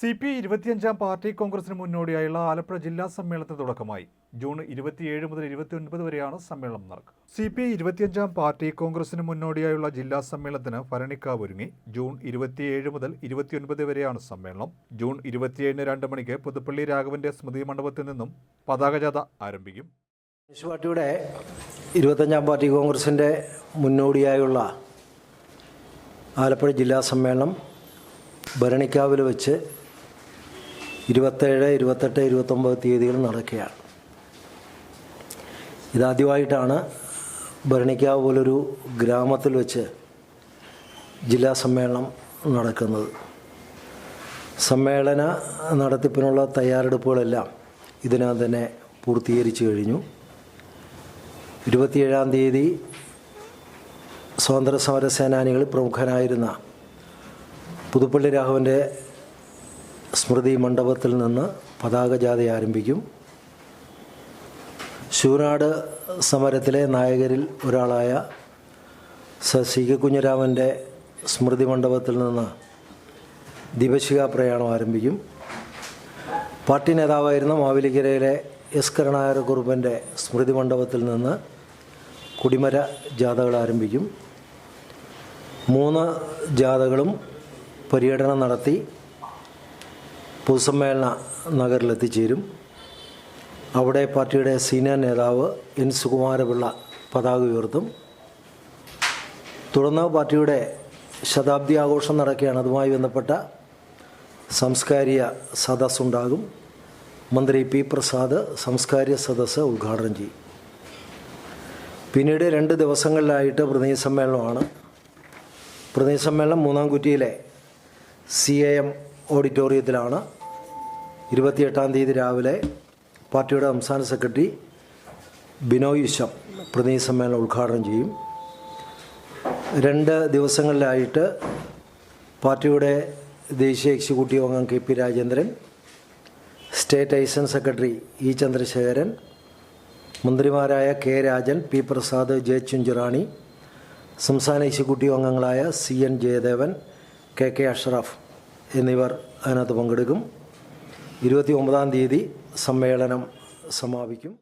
C P ഇരുപത്തിയഞ്ചാം party കോൺഗ്രസിന് മുന്നോടിയായുള്ള ആലപ്പുഴ ജില്ലാ സമ്മേളനത്തിന് തുടക്കമായി. ജൂൺ ഇരുപത്തിയേഴ് മുതൽ ഇരുപത്തിയൊൻപത് വരെയാണ് സമ്മേളനം നടക്കുക. സി പി ഇരുപത്തിയഞ്ചാം പാർട്ടി കോൺഗ്രസിന് മുന്നോടിയായുള്ള ജില്ലാ സമ്മേളനത്തിന് ഭരണിക്കാവ് ഒരുങ്ങി. ജൂൺ ഇരുപത്തിയേഴ് മുതൽ ഇരുപത്തിയൊൻപത് വരെയാണ് സമ്മേളനം. ജൂൺ ഇരുപത്തിയേഴിന് രണ്ട് മണിക്ക് പുതുപ്പള്ളി രാഘവന്റെ സ്മൃതി മണ്ഡപത്തിൽ നിന്നും പതാകജാഥ ആരംഭിക്കും. കമ്മ്യൂണിസ്റ്റ് പാർട്ടിയുടെ ഇരുപത്തഞ്ചാം പാർട്ടി കോൺഗ്രസിന്റെ മുന്നോടിയായുള്ള ആലപ്പുഴ ജില്ലാ സമ്മേളനം ഭരണിക്കാവിൽ വെച്ച് ഇരുപത്തേഴ് ഇരുപത്തെട്ട് ഇരുപത്തൊമ്പത് തീയതികൾ നടക്കുകയാണ്. ഇതാദ്യമായിട്ടാണ് ഭരണിക്കാവ് പോലൊരു ഗ്രാമത്തിൽ വെച്ച് ജില്ലാ സമ്മേളനം നടക്കുന്നത്. സമ്മേളന നടത്തിപ്പിനുള്ള തയ്യാറെടുപ്പുകളെല്ലാം ഇതിനകം തന്നെ പൂർത്തീകരിച്ചു കഴിഞ്ഞു. ഇരുപത്തിയേഴാം തീയതി സ്വാതന്ത്ര്യ സമര സേനാനികളിൽ പ്രമുഖനായിരുന്ന പുതുപ്പള്ളി രാഘവന്റെ സ്മൃതി മണ്ഡപത്തിൽ നിന്ന് പതാക ജാഥ ആരംഭിക്കും. ശൂനാട് സമരത്തിലെ നായകരിൽ ഒരാളായ സർ സി കെ കുഞ്ഞിരാമന്റെ സ്മൃതി മണ്ഡപത്തിൽ നിന്ന് ദീപശിഖ പ്രയാണം ആരംഭിക്കും. പാർട്ടി നേതാവായിരുന്ന മാവേലിക്കരയിലെ എസ് കരുണാകരക്കുറുപ്പന്റെ സ്മൃതി മണ്ഡപത്തിൽ നിന്ന് കുടിമര ജാഥകൾ ആരംഭിക്കും. മൂന്ന് ജാഥകളും പര്യടനം നടത്തി പൊതുസമ്മേളന നഗറിലെത്തിച്ചേരും. അവിടെ പാർട്ടിയുടെ സീനിയർ നേതാവ് എൻ സുകുമാരപിള്ള പതാക ഉയർത്തും. തുടർന്ന് പാർട്ടിയുടെ ശതാബ്ദി ആഘോഷം നടക്കുകയാണ്. അതുമായി ബന്ധപ്പെട്ട സാംസ്കാരിക സദസ്സുണ്ടാകും മന്ത്രി പി പ്രസാദ് സംസ്കാരിക സദസ്സ് ഉദ്ഘാടനം ചെയ്യും. പിന്നീട് രണ്ട് ദിവസങ്ങളിലായിട്ട് പ്രതിനിധി സമ്മേളനമാണ്. പ്രതിനിധി സമ്മേളനം മൂന്നാം കുറ്റിയിലെ സി എ എം ഓഡിറ്റോറിയത്തിലാണ് ഇരുപത്തിയെട്ടാം തീയതി രാവിലെ പാർട്ടിയുടെ സംസ്ഥാന സെക്രട്ടറി ബിനോയ് വിശ്വം പ്രതിനിധി സമ്മേളനം ഉദ്ഘാടനം ചെയ്യും. രണ്ട് ദിവസങ്ങളിലായിട്ട് പാർട്ടിയുടെ ദേശീയ എക്സിക്യൂട്ടീവ് അംഗം K P Rajendran state assistant secretary E Chandrasekharan മന്ത്രിമാരായ K Rajan P Prasad J Chinchurani സംസ്ഥാന എക്സിക്യൂട്ടീവ് അംഗങ്ങളായ C N Jayadevan K K Ashraf. എന്നിവർ അതിനകത്ത് പങ്കെടുക്കും. ഇരുപത്തി ഒമ്പതാം തീയതി സമ്മേളനം സമാപിക്കും.